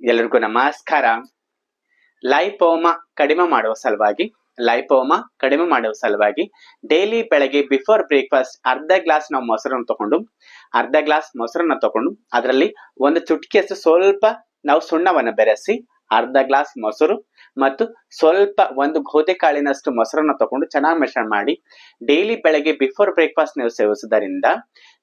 ಎಲ್ಲರಿಗೂ ನಮಸ್ಕಾರ. ಲೈಪೋಮಾ ಕಡಿಮೆ ಮಾಡುವ ಸಲುವಾಗಿ, ಲೈಪೋಮಾ ಕಡಿಮೆ ಮಾಡುವ ಸಲುವಾಗಿ ಡೈಲಿ ಬೆಳಗ್ಗೆ ಬಿಫೋರ್ ಬ್ರೇಕ್ಫಾಸ್ಟ್ ಅರ್ಧ ಗ್ಲಾಸ್ ನಾವು ಮೊಸರನ್ನು ತಗೊಂಡು, ಅರ್ಧ ಗ್ಲಾಸ್ ಮೊಸರನ್ನ ತಗೊಂಡು, ಅದರಲ್ಲಿ ಒಂದು ಚುಟಕಿಯಷ್ಟು ಸ್ವಲ್ಪ ನಾವು ಸುಣ್ಣವನ್ನು ಬೆರೆಸಿ ಅರ್ಧ ಗ್ಲಾಸ್ ಮೊಸರು ಮತ್ತು ಸ್ವಲ್ಪ ಒಂದು ಗೋಧಿ ಕಾಳಿನಷ್ಟು ಮೊಸರನ್ನ ತಗೊಂಡು ಚೆನ್ನಾಗಿ ಮಿಶ್ರಣ ಮಾಡಿ ಡೈಲಿ ಬೆಳಗ್ಗೆ ಬಿಫೋರ್ ಬ್ರೇಕ್ಫಾಸ್ಟ್ ನೀವು ಸೇವಿಸುವುದರಿಂದ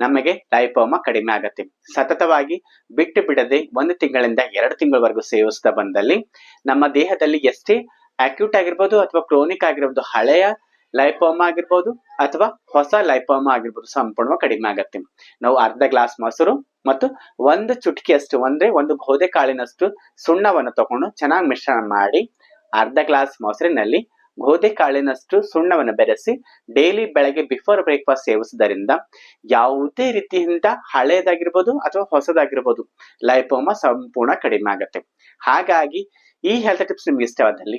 ನಮಗೆ ಲೈಪೋಮ ಕಡಿಮೆ ಆಗತ್ತೆ. ಸತತವಾಗಿ ಬಿಟ್ಟು ಬಿಡದೆ ಒಂದು ತಿಂಗಳಿಂದ ಎರಡು ತಿಂಗಳವರೆಗೂ ಸೇವಿಸ್ತಾ ಬಂದಲ್ಲಿ ನಮ್ಮ ದೇಹದಲ್ಲಿ ಎಷ್ಟೇ ಅಕ್ಯೂಟ್ ಆಗಿರ್ಬೋದು ಅಥವಾ ಕ್ರೋನಿಕ್ ಆಗಿರ್ಬೋದು ಹಳೆಯ ಲೈಪೋಮಾ ಆಗಿರ್ಬೋದು ಅಥವಾ ಹೊಸ ಲೈಪೋಮ ಆಗಿರ್ಬೋದು ಸಂಪೂರ್ಣವಾಗಿ ಕಡಿಮೆ ಆಗತ್ತೆ. ನಾವು ಅರ್ಧ ಗ್ಲಾಸ್ ಮೊಸರು ಮತ್ತು ಒಂದು ಚುಟಕಿಯಷ್ಟು, ಅಂದ್ರೆ ಒಂದು ಗೋಧಿ ಕಾಳಿನಷ್ಟು ಸುಣ್ಣವನ್ನು ತಗೊಂಡು ಚೆನ್ನಾಗಿ ಮಿಶ್ರಣ ಮಾಡಿ ಅರ್ಧ ಗ್ಲಾಸ್ ಮೊಸರಿನಲ್ಲಿ ಗೋಧಿ ಕಾಳಿನಷ್ಟು ಸುಣ್ಣವನ್ನು ಬೆರೆಸಿ ಡೈಲಿ ಬೆಳಗ್ಗೆ ಬಿಫೋರ್ ಬ್ರೇಕ್ಫಾಸ್ಟ್ ಸೇವಿಸುವುದರಿಂದ ಯಾವುದೇ ರೀತಿಯಿಂದ ಹಳೆಯದಾಗಿರ್ಬೋದು ಅಥವಾ ಹೊಸದಾಗಿರ್ಬೋದು ಲೈಪೋಮ ಸಂಪೂರ್ಣ ಕಡಿಮೆ ಆಗುತ್ತೆ. ಹಾಗಾಗಿ ಈ ಹೆಲ್ತ್ ಟಿಪ್ಸ್ ನಿಮ್ಗೆ ಇಷ್ಟವಾದಲ್ಲಿ